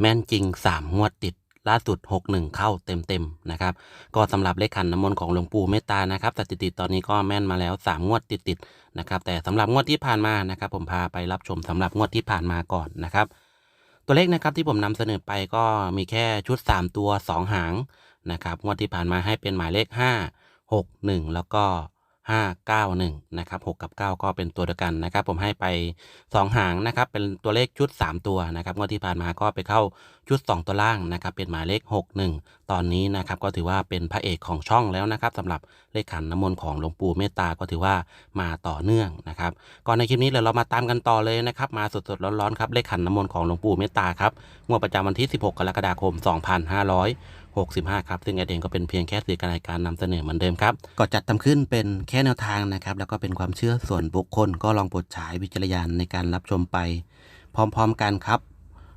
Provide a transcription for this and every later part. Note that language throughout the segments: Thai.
แม่นจริง 3 งวดติดล่าสุด 61 เข้าเต็มๆนะครับ ก็สำหรับเลขขันน้ำมนต์ของหลวงปู่เมตตานะครับสถิติตอนนี้ก็แม่นมาแล้ว 3 งวดติดๆนะครับแต่สำหรับงวดที่ผ่านมานะครับ ผมพาไปรับชมสำหรับงวดที่ผ่านมาก่อนนะครับ ตัวเลขนะครับที่ผมนำเสนอไปก็มีแค่ชุด 3 ตัว 2 หางนะครับงวดที่ผ่านมาให้เป็นหมายเลข 5 6 1 แล้วก็ 5 9 1นะครับ6กับ 9 ก็เป็นตัวเดียวกันนะครับ ผมให้ไป 2 หางนะครับ เป็นตัวเลขชุด 3 ตัวนะครับงวดที่ผ่านมาก็ไปเข้าชุด 2 ตัวล่างนะครับ เป็นหมายเลข 6 1 ตอนนี้นะครับ ก็ถือว่าเป็นพระเอกของช่องแล้วนะครับสำหรับเลขขันน้ำมนต์ของหลวงปู่เมตตาก็ถือว่ามาต่อเนื่องนะครับก่อนในคลิปนี้เดี๋ยวเรามาตามกันต่อเลยนะครับ มาสดๆร้อนๆครับเลขขันน้ำมนต์ของหลวงปู่เมตตาครับงวดประจำวันที่ 16 กรกฎาคม2565ครับซึ่งแอดเองก็เป็นเพียงแค่สื่อการในการนำเสนอเหมือนเดิมครับก็จัดทำขึ้นเป็นแค่แนวทางนะครับแล้วก็เป็นความเชื่อส่วนบุคคล ก็ลองโปรดใช้วิจารณญาณในการรับชมไป พร้อม ๆ กันครับ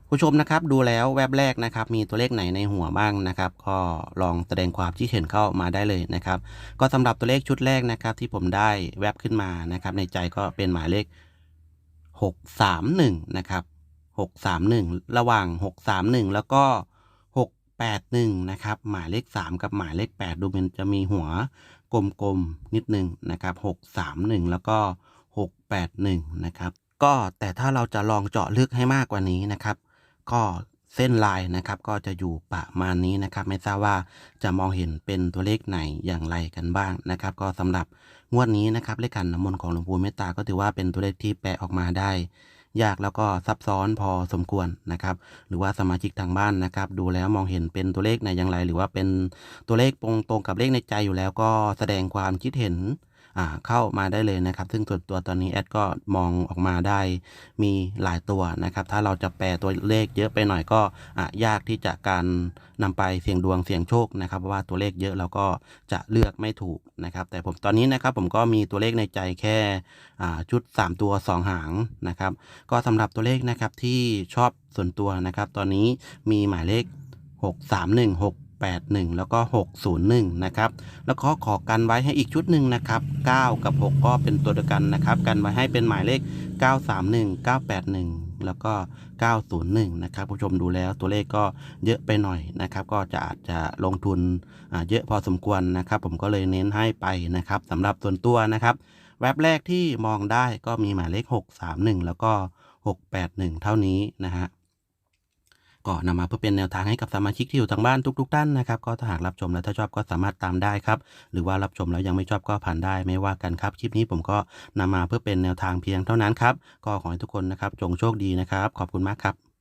ผู้ชมนะครับดูแล้วแวบแรกนะครับ มีตัวเลขไหนในหัวบ้างนะครับ ก็ลองแสดงความคิดเห็นเข้ามาได้เลยนะครับ ก็สำหรับตัวเลขชุดแรกนะครับ ที่ผมได้แวบขึ้นมานะครับ ในใจก็เป็นหมายเลข 631 นะครับ 631 ระหว่าง 631 แล้วก็ 81 นะครับ หมายเลข 3 กับหมายเลข 8 ดูมันจะมีหัวกลมๆนิดนึงนะครับ 631 แล้วก็ 681 นะครับ ก็แต่ถ้าเราจะลองเจาะลึกให้มากกว่านี้นะครับ ก็เส้นลายนะครับก็จะอยู่ประมาณนี้นะครับ ไม่ทราบว่าจะมองเห็นเป็นตัวเลขไหนอย่างไรกันบ้างนะครับ ก็สำหรับงวดนี้นะครับเลขขันน้ำมนต์ของหลวงปู่เมตตาก็ถือว่าเป็นตัวเลขที่แปลออกมาได้ ยากแล้วก็ซับซ้อนพอสมควรนะครับ หรือว่าสมาชิกทางบ้านนะครับ ดูแล้วมองเห็นเป็นตัวเลขในอย่างไร หรือว่าเป็นตัวเลขตรงตรงกับเลขในใจอยู่แล้วก็แสดงความคิดเห็น เข้ามาได้เลยนะครับ ซึ่งส่วนตัวตอนนี้แอดก็มองออกมาได้มีหลายตัวนะครับ ถ้าเราจะแปลตัวเลขเยอะไปหน่อยก็อะยากที่จะการนำไปเสี่ยงดวงเสี่ยงโชคนะครับเพราะว่าตัวเลขเยอะเราก็จะเลือกไม่ถูกนะครับ แต่ผมตอนนี้นะครับผมก็มีตัวเลขในใจแค่อ่าชุด 3 ตัว 2 หางนะครับ ก็สำหรับตัวเลขนะครับที่ชอบส่วนตัวนะครับ ตอนนี้มีหมายเลข 6 3 1 6 8 1 แล้วก็ 601 นะครับ แล้วก็ขอกันไว้ให้อีกชุดหนึ่งนะครับ 9 กับ 6 ก็เป็นตัวเดียวกันนะครับ กันไว้ให้เป็นหมายเลข 931 981 แล้วก็ 901 นะครับผู้ชมดูแล้วตัวเลขก็เยอะไปหน่อยนะครับ ก็จะอาจจะลงทุนเยอะพอสมควรนะครับ ผมก็เลยเน้นให้ไปนะครับสำหรับส่วนตัวนะครับแว็บแรกที่มองได้ก็มีหมายเลข 631 แล้วก็ 681 เท่านี้นะฮะ ก็นำมาเพื่อเป็นแนวทางให้กับสมาชิกที่อยู่ทางบ้านทุกๆท่านนะครับ ก็ถ้าหากรับชมแล้วถ้าชอบก็สามารถตามได้ครับ หรือว่ารับชมแล้วยังไม่ชอบก็ผ่านได้ไม่ว่ากันครับ คลิปนี้ผมก็นำมาเพื่อเป็นแนวทางเพียงเท่านั้นครับ ก็ขอให้ทุกคนนะครับจงโชคดีนะครับ ขอบคุณมากครับ